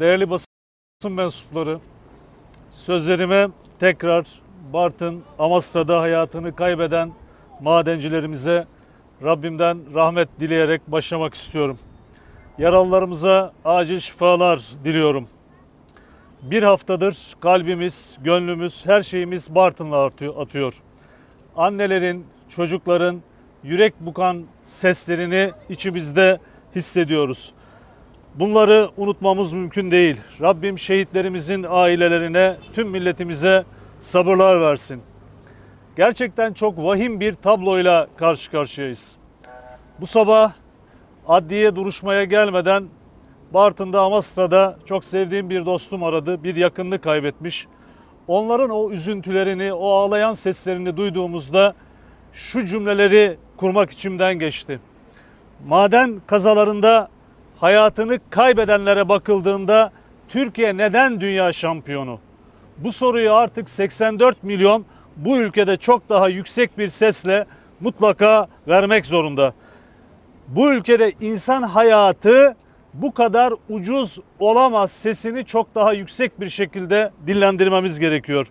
Değerli basın mensupları, sözlerime tekrar Bartın, Amasra'da hayatını kaybeden madencilerimize Rabbimden rahmet dileyerek başlamak istiyorum. Yaralılarımıza acil şifalar diliyorum. Bir haftadır kalbimiz, gönlümüz, her şeyimiz Bartın'la atıyor. Annelerin, çocukların yürek bukan seslerini içimizde hissediyoruz. Bunları unutmamız mümkün değil. Rabbim şehitlerimizin ailelerine, tüm milletimize sabırlar versin. Gerçekten çok vahim bir tabloyla karşı karşıyayız. Bu sabah adliye duruşmaya gelmeden Bartın'da Amasra'da çok sevdiğim bir dostum aradı. Bir yakınını kaybetmiş. Onların o üzüntülerini, o ağlayan seslerini duyduğumuzda şu cümleleri kurmak içimden geçti. Maden kazalarında hayatını kaybedenlere bakıldığında Türkiye neden dünya şampiyonu? Bu soruyu artık 84 milyon bu ülkede çok daha yüksek bir sesle mutlaka vermek zorunda. Bu ülkede insan hayatı bu kadar ucuz olamaz sesini çok daha yüksek bir şekilde dillendirmemiz gerekiyor.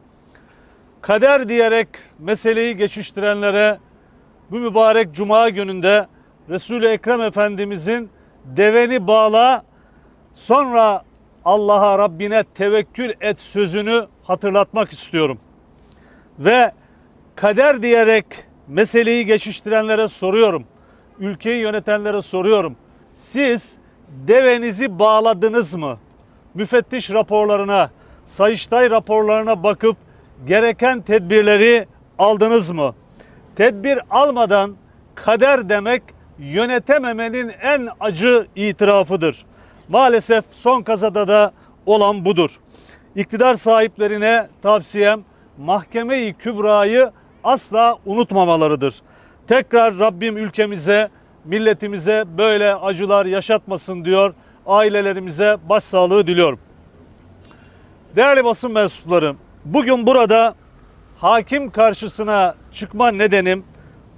Kader diyerek meseleyi geçiştirenlere bu mübarek cuma gününde Resul-i Ekrem Efendimizin deveni bağla sonra Allah'a Rabbine tevekkül et sözünü hatırlatmak istiyorum. Ve kader diyerek meseleyi geçiştirenlere soruyorum. Ülkeyi yönetenlere soruyorum. Siz devenizi bağladınız mı? Müfettiş raporlarına, Sayıştay raporlarına bakıp gereken tedbirleri aldınız mı? Tedbir almadan kader demek yönetememenin en acı itirafıdır. Maalesef son kazada da olan budur. İktidar sahiplerine tavsiyem mahkemeyi kübrayı asla unutmamalarıdır. Tekrar Rabbim ülkemize, milletimize böyle acılar yaşatmasın diyor. Ailelerimize başsağlığı diliyorum. Değerli basın mensupları, bugün burada hakim karşısına çıkma nedenim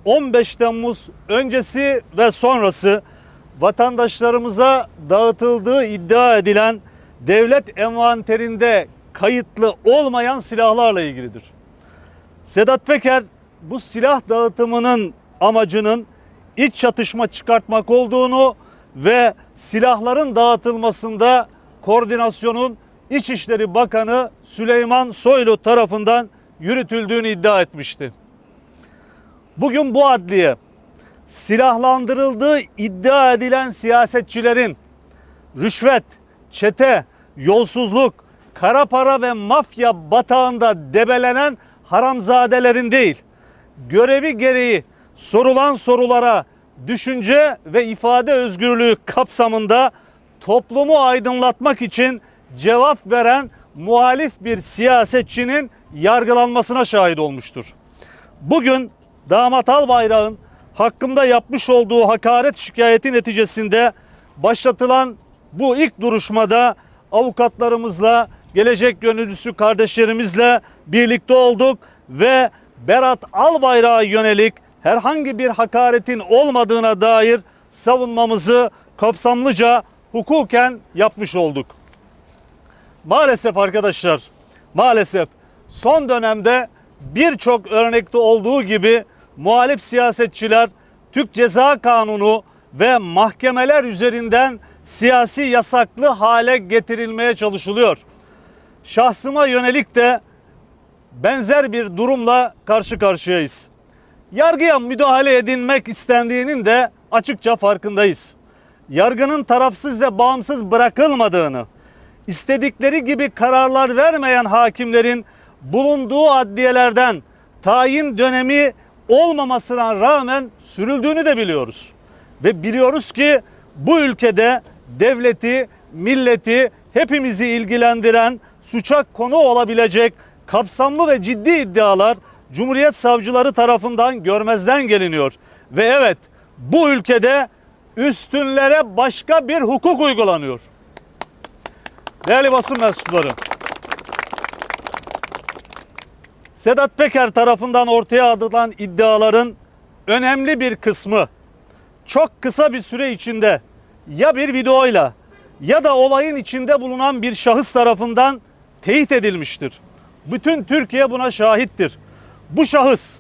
15 Temmuz öncesi ve sonrası vatandaşlarımıza dağıtıldığı iddia edilen devlet envanterinde kayıtlı olmayan silahlarla ilgilidir. Sedat Peker bu silah dağıtımının amacının iç çatışma çıkartmak olduğunu ve silahların dağıtılmasında koordinasyonun İçişleri Bakanı Süleyman Soylu tarafından yürütüldüğünü iddia etmişti. Bugün bu adliye silahlandırıldığı iddia edilen siyasetçilerin rüşvet, çete, yolsuzluk, kara para ve mafya batağında debelenen haramzadelerin değil, görevi gereği sorulan sorulara düşünce ve ifade özgürlüğü kapsamında toplumu aydınlatmak için cevap veren muhalif bir siyasetçinin yargılanmasına şahit olmuştur. Bugün damat Albayrak'ın hakkımda yapmış olduğu hakaret şikayeti neticesinde başlatılan bu ilk duruşmada avukatlarımızla, gelecek gönüllüsü kardeşlerimizle birlikte olduk ve Berat Albayrak'a yönelik herhangi bir hakaretin olmadığına dair savunmamızı kapsamlıca hukuken yapmış olduk. Maalesef arkadaşlar, maalesef son dönemde birçok örnekte olduğu gibi muhalif siyasetçiler Türk Ceza Kanunu ve mahkemeler üzerinden siyasi yasaklı hale getirilmeye çalışılıyor. Şahsıma yönelik de benzer bir durumla karşı karşıyayız. Yargıya müdahale edilmek istendiğinin de açıkça farkındayız. Yargının tarafsız ve bağımsız bırakılmadığını, istedikleri gibi kararlar vermeyen hakimlerin bulunduğu adliyelerden tayin dönemi olmamasına rağmen sürüldüğünü de biliyoruz. Ve biliyoruz ki bu ülkede devleti, milleti, hepimizi ilgilendiren suça konu olabilecek kapsamlı ve ciddi iddialar Cumhuriyet savcıları tarafından görmezden geliniyor. Ve evet bu ülkede üstünlere başka bir hukuk uygulanıyor. Değerli basın mensupları. Sedat Peker tarafından ortaya atılan iddiaların önemli bir kısmı çok kısa bir süre içinde ya bir videoyla ya da olayın içinde bulunan bir şahıs tarafından teyit edilmiştir. Bütün Türkiye buna şahittir. Bu şahıs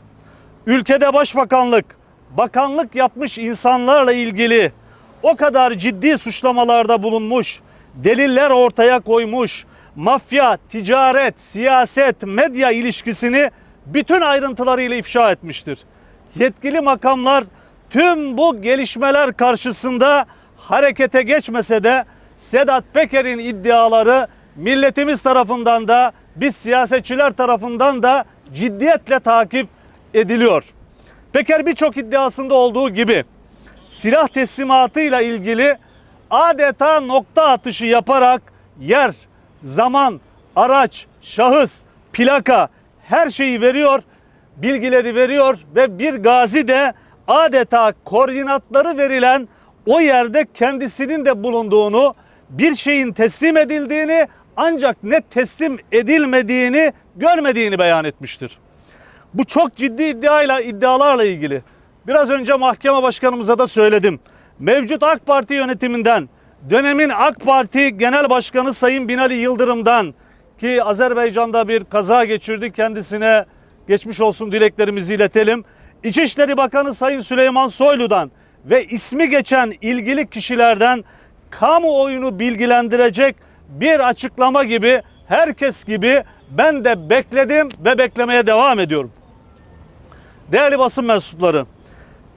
ülkede başbakanlık, bakanlık yapmış insanlarla ilgili o kadar ciddi suçlamalarda bulunmuş, deliller ortaya koymuş, mafya, ticaret, siyaset, medya ilişkisini bütün ayrıntılarıyla ifşa etmiştir. Yetkili makamlar tüm bu gelişmeler karşısında harekete geçmese de Sedat Peker'in iddiaları milletimiz tarafından da biz siyasetçiler tarafından da ciddiyetle takip ediliyor. Peker birçok iddiasında olduğu gibi silah teslimatıyla ilgili adeta nokta atışı yaparak yer, zaman, araç, şahıs, plaka her şeyi veriyor, bilgileri veriyor ve bir gazi de adeta koordinatları verilen o yerde kendisinin de bulunduğunu, bir şeyin teslim edildiğini ancak net teslim edilmediğini görmediğini beyan etmiştir. Bu çok ciddi iddiayla iddialarla ilgili. Biraz önce mahkeme başkanımıza da söyledim. Mevcut AK Parti yönetiminden, dönemin AK Parti Genel Başkanı Sayın Binali Yıldırım'dan ki Azerbaycan'da bir kaza geçirdi kendisine geçmiş olsun dileklerimizi iletelim. İçişleri Bakanı Sayın Süleyman Soylu'dan ve ismi geçen ilgili kişilerden kamuoyunu bilgilendirecek bir açıklama gibi herkes gibi ben de bekledim ve beklemeye devam ediyorum. Değerli basın mensupları,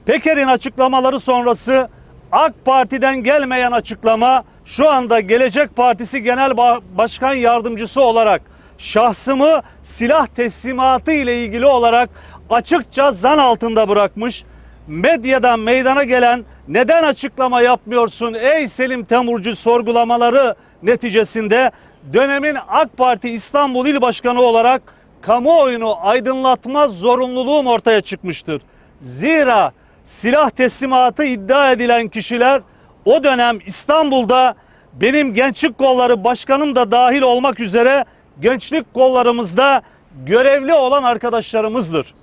Peker'in açıklamaları sonrası AK Parti'den gelmeyen açıklama şu anda Gelecek Partisi Genel Ba- Başkan Yardımcısı olarak şahsımı silah teslimatı ile ilgili olarak açıkça zan altında bırakmış. Medyadan meydana gelen neden açıklama yapmıyorsun ey Selim Temurcu sorgulamaları neticesinde dönemin AK Parti İstanbul İl Başkanı olarak kamuoyunu aydınlatma zorunluluğum ortaya çıkmıştır. Zira silah teslimatı iddia edilen kişiler o dönem İstanbul'da benim gençlik kolları başkanım da dahil olmak üzere gençlik kollarımızda görevli olan arkadaşlarımızdır.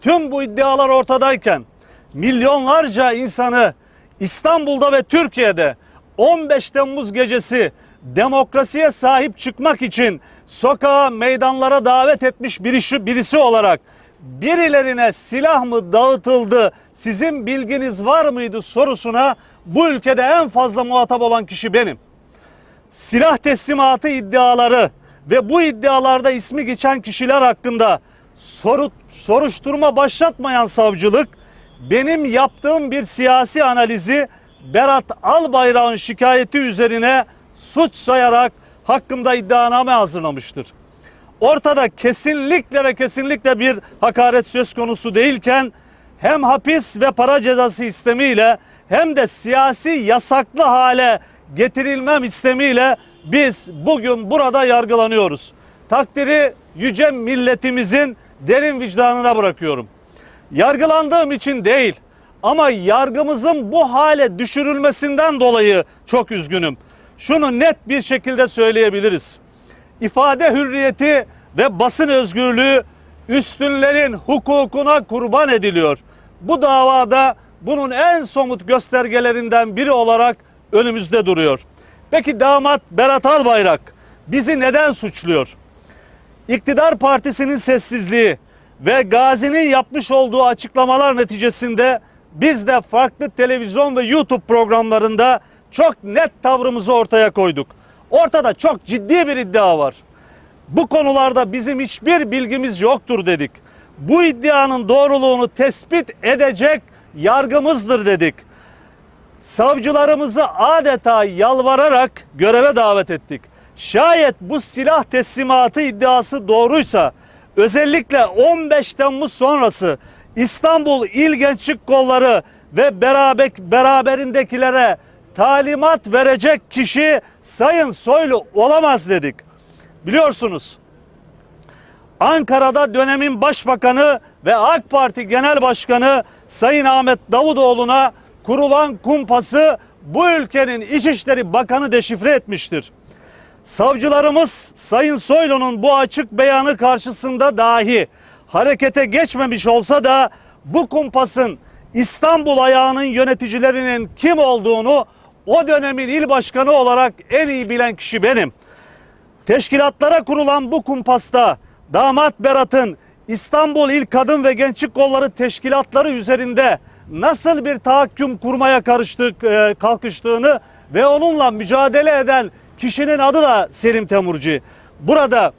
Tüm bu iddialar ortadayken milyonlarca insanı İstanbul'da ve Türkiye'de 15 Temmuz gecesi demokrasiye sahip çıkmak için sokağa, meydanlara davet etmiş birisi, birisi olarak birilerine silah mı dağıtıldı, sizin bilginiz var mıydı sorusuna bu ülkede en fazla muhatap olan kişi benim. Silah teslimatı iddiaları ve bu iddialarda ismi geçen kişiler hakkında soru, soruşturma başlatmayan savcılık benim yaptığım bir siyasi analizi Berat Albayrak'ın şikayeti üzerine suç sayarak hakkımda iddianame hazırlamıştır. Ortada kesinlikle ve kesinlikle bir hakaret söz konusu değilken hem hapis ve para cezası istemiyle hem de siyasi yasaklı hale getirilmem istemiyle biz bugün burada yargılanıyoruz. Takdiri yüce milletimizin derin vicdanına bırakıyorum. Yargılandığım için değil ama yargımızın bu hale düşürülmesinden dolayı çok üzgünüm. Şunu net bir şekilde söyleyebiliriz. İfade hürriyeti ve basın özgürlüğü üstünlerin hukukuna kurban ediliyor. Bu davada bunun en somut göstergelerinden biri olarak önümüzde duruyor. Peki damat Berat Albayrak bizi neden suçluyor? İktidar partisinin sessizliği ve Gazi'nin yapmış olduğu açıklamalar neticesinde biz de farklı televizyon ve YouTube programlarında çok net tavrımızı ortaya koyduk. Ortada çok ciddi bir iddia var. Bu konularda bizim hiçbir bilgimiz yoktur dedik. Bu iddianın doğruluğunu tespit edecek yargımızdır dedik. Savcılarımızı adeta yalvararak göreve davet ettik. Şayet bu silah teslimatı iddiası doğruysa özellikle 15 Temmuz sonrası İstanbul İl Gençlik Kolları ve beraber, beraberindekilere talimat verecek kişi Sayın Soylu olamaz dedik. Biliyorsunuz Ankara'da dönemin başbakanı ve AK Parti Genel Başkanı Sayın Ahmet Davutoğlu'na kurulan kumpası bu ülkenin İçişleri Bakanı deşifre etmiştir. Savcılarımız Sayın Soylu'nun bu açık beyanı karşısında dahi harekete geçmemiş olsa da bu kumpasın İstanbul ayağının yöneticilerinin kim olduğunu o dönemin il başkanı olarak en iyi bilen kişi benim. Teşkilatlara kurulan bu kumpasta damat Berat'ın İstanbul İl Kadın ve Gençlik Kolları Teşkilatları üzerinde nasıl bir tahakküm kurmaya karıştık, e, kalkıştığını ve onunla mücadele eden kişinin adı da Selim Temurci. Burada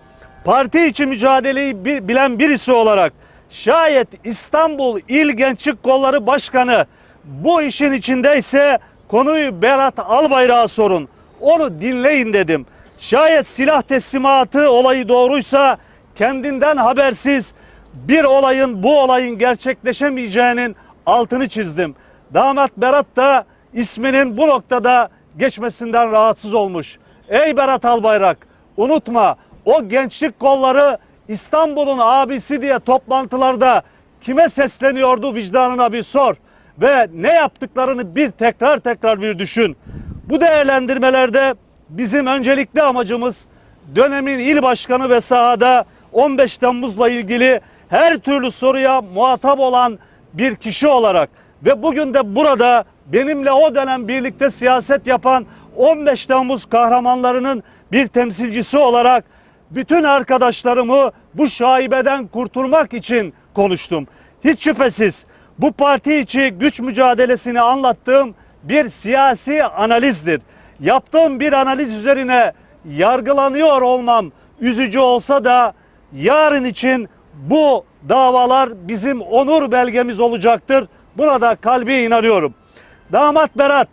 parti içi mücadeleyi bi- bilen birisi olarak şayet İstanbul İl Gençlik Kolları Başkanı bu işin içindeyse konuyu Berat Albayrak'a sorun. Onu dinleyin dedim. Şayet silah teslimatı olayı doğruysa kendinden habersiz bir olayın bu olayın gerçekleşemeyeceğinin altını çizdim. Damat Berat da isminin bu noktada geçmesinden rahatsız olmuş. Ey Berat Albayrak unutma o gençlik kolları İstanbul'un abisi diye toplantılarda kime sesleniyordu vicdanına bir sor. Ve ne yaptıklarını bir tekrar tekrar bir düşün. Bu değerlendirmelerde bizim öncelikli amacımız dönemin il başkanı ve sahada 15 Temmuz'la ilgili her türlü soruya muhatap olan bir kişi olarak ve bugün de burada benimle o dönem birlikte siyaset yapan 15 Temmuz kahramanlarının bir temsilcisi olarak bütün arkadaşlarımı bu şaibeden kurtulmak için konuştum. Hiç şüphesiz bu parti içi güç mücadelesini anlattığım bir siyasi analizdir. Yaptığım bir analiz üzerine yargılanıyor olmam üzücü olsa da yarın için bu davalar bizim onur belgemiz olacaktır. Buna da kalbi inanıyorum. Damat Berat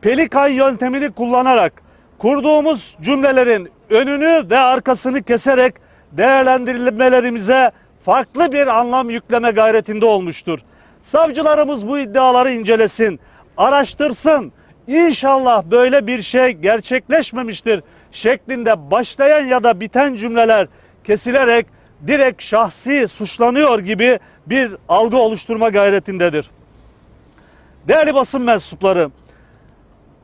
Pelikan yöntemini kullanarak kurduğumuz cümlelerin önünü ve arkasını keserek değerlendirmelerimize farklı bir anlam yükleme gayretinde olmuştur. Savcılarımız bu iddiaları incelesin, araştırsın. İnşallah böyle bir şey gerçekleşmemiştir şeklinde başlayan ya da biten cümleler kesilerek direkt şahsi suçlanıyor gibi bir algı oluşturma gayretindedir. Değerli basın mensupları,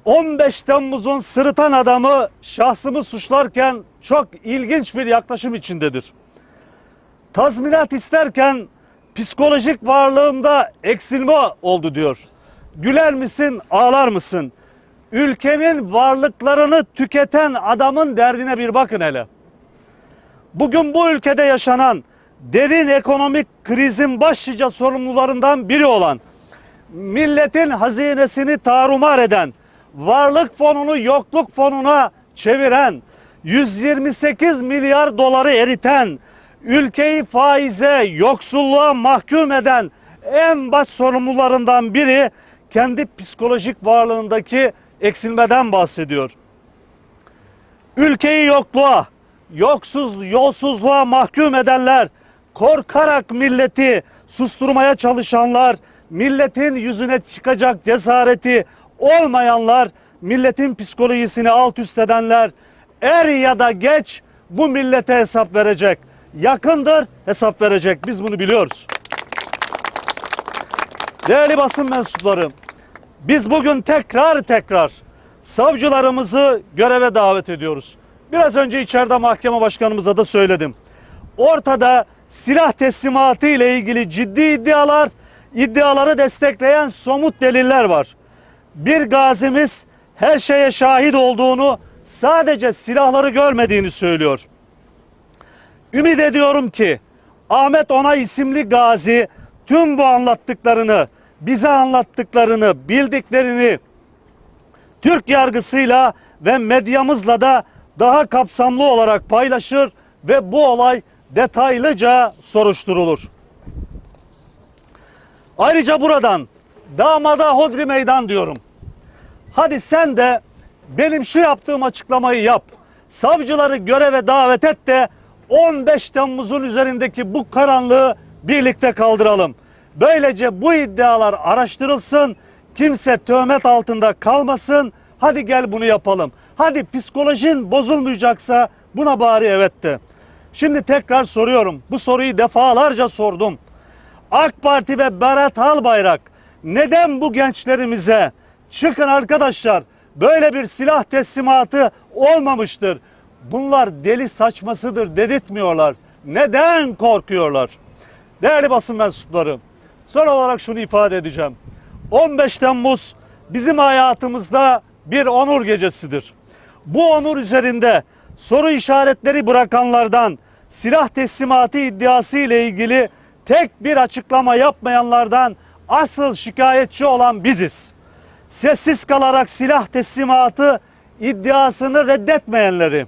15 Temmuz'un sırıtan adamı şahsımı suçlarken çok ilginç bir yaklaşım içindedir. Tazminat isterken psikolojik varlığımda eksilme oldu diyor. Güler misin, ağlar mısın? Ülkenin varlıklarını tüketen adamın derdine bir bakın hele. Bugün bu ülkede yaşanan derin ekonomik krizin başlıca sorumlularından biri olan milletin hazinesini tarumar eden, varlık fonunu yokluk fonuna çeviren, 128 milyar doları eriten, ülkeyi faize, yoksulluğa mahkum eden en baş sorumlularından biri kendi psikolojik varlığındaki eksilmeden bahsediyor. Ülkeyi yokluğa, yoksuz, yolsuzluğa mahkum edenler, korkarak milleti susturmaya çalışanlar, milletin yüzüne çıkacak cesareti olmayanlar, milletin psikolojisini alt üst edenler er ya da geç bu millete hesap verecek. Yakındır hesap verecek. Biz bunu biliyoruz. Değerli basın mensupları, biz bugün tekrar tekrar savcılarımızı göreve davet ediyoruz. Biraz önce içeride mahkeme başkanımıza da söyledim. Ortada silah teslimatı ile ilgili ciddi iddialar, iddiaları destekleyen somut deliller var. Bir gazimiz her şeye şahit olduğunu, sadece silahları görmediğini söylüyor. Ümit ediyorum ki Ahmet Ona isimli gazi tüm bu anlattıklarını, bize anlattıklarını, bildiklerini Türk yargısıyla ve medyamızla da daha kapsamlı olarak paylaşır ve bu olay detaylıca soruşturulur. Ayrıca buradan damada hodri meydan diyorum. Hadi sen de benim şu yaptığım açıklamayı yap. Savcıları göreve davet et de 15 Temmuz'un üzerindeki bu karanlığı birlikte kaldıralım. Böylece bu iddialar araştırılsın. Kimse töhmet altında kalmasın. Hadi gel bunu yapalım. Hadi psikolojin bozulmayacaksa buna bari evet de. Şimdi tekrar soruyorum. Bu soruyu defalarca sordum. AK Parti ve Berat Albayrak neden bu gençlerimize çıkın arkadaşlar böyle bir silah teslimatı olmamıştır. Bunlar deli saçmasıdır dedirtmiyorlar. Neden korkuyorlar? Değerli basın mensupları, son olarak şunu ifade edeceğim. 15 Temmuz bizim hayatımızda bir onur gecesidir. Bu onur üzerinde soru işaretleri bırakanlardan silah teslimatı iddiası ile ilgili tek bir açıklama yapmayanlardan asıl şikayetçi olan biziz. Sessiz kalarak silah teslimatı iddiasını reddetmeyenleri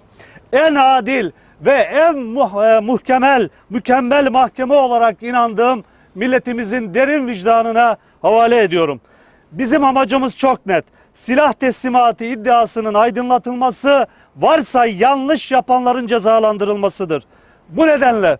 en adil ve en e, muhkemel, mükemmel mahkeme olarak inandığım milletimizin derin vicdanına havale ediyorum. Bizim amacımız çok net. Silah teslimatı iddiasının aydınlatılması, varsa yanlış yapanların cezalandırılmasıdır. Bu nedenle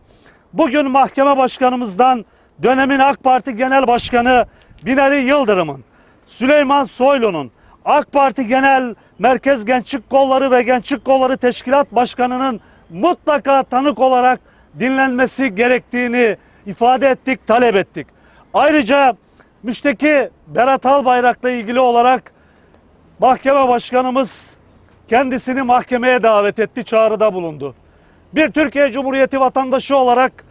bugün mahkeme başkanımızdan dönemin AK Parti Genel Başkanı Binali Yıldırım'ın, Süleyman Soylu'nun, AK Parti Genel Merkez Gençlik Kolları ve Gençlik Kolları Teşkilat Başkanı'nın mutlaka tanık olarak dinlenmesi gerektiğini ifade ettik, talep ettik. Ayrıca müşteki Berat Albayrak'la ilgili olarak mahkeme başkanımız kendisini mahkemeye davet etti, çağrıda bulundu. Bir Türkiye Cumhuriyeti vatandaşı olarak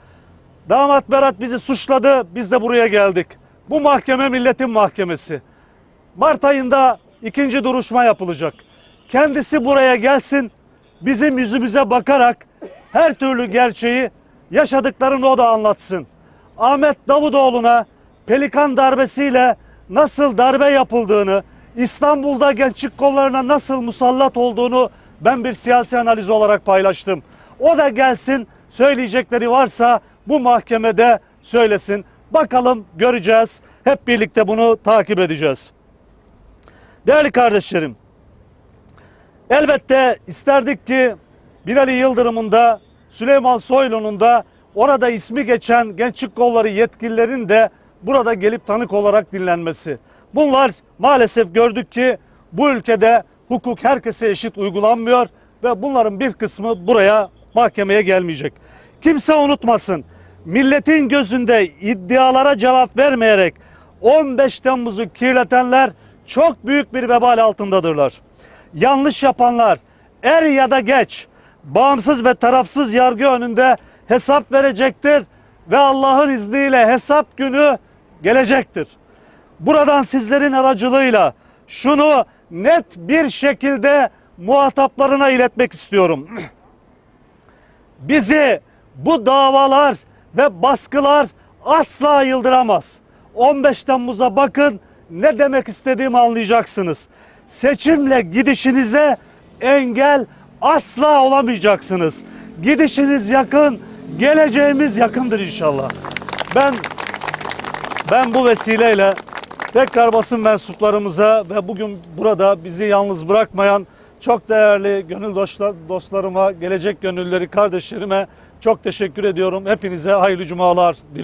damat Berat bizi suçladı, biz de buraya geldik. Bu mahkeme milletin mahkemesi. Mart ayında ikinci duruşma yapılacak. Kendisi buraya gelsin, bizim yüzümüze bakarak her türlü gerçeği yaşadıklarını o da anlatsın. Ahmet Davutoğlu'na pelikan darbesiyle nasıl darbe yapıldığını, İstanbul'da gençlik kollarına nasıl musallat olduğunu ben bir siyasi analiz olarak paylaştım. O da gelsin söyleyecekleri varsa bu mahkemede söylesin. Bakalım göreceğiz. Hep birlikte bunu takip edeceğiz. Değerli kardeşlerim, elbette isterdik ki Binali Yıldırım'ın da Süleyman Soylu'nun da orada ismi geçen gençlik kolları yetkililerin de burada gelip tanık olarak dinlenmesi. Bunlar maalesef gördük ki bu ülkede hukuk herkese eşit uygulanmıyor ve bunların bir kısmı buraya mahkemeye gelmeyecek. Kimse unutmasın. Milletin gözünde iddialara cevap vermeyerek 15 Temmuz'u kirletenler çok büyük bir vebal altındadırlar. Yanlış yapanlar er ya da geç bağımsız ve tarafsız yargı önünde hesap verecektir ve Allah'ın izniyle hesap günü gelecektir. Buradan sizlerin aracılığıyla şunu net bir şekilde muhataplarına iletmek istiyorum. Bizi bu davalar ve baskılar asla yıldıramaz. 15 Temmuz'a bakın ne demek istediğimi anlayacaksınız. Seçimle gidişinize engel asla olamayacaksınız. Gidişiniz yakın, geleceğimiz yakındır inşallah. Ben ben bu vesileyle tekrar basın mensuplarımıza ve bugün burada bizi yalnız bırakmayan çok değerli gönül dostlar, dostlarıma, gelecek gönülleri kardeşlerime çok teşekkür ediyorum. Hepinize hayırlı cumalar diliyorum.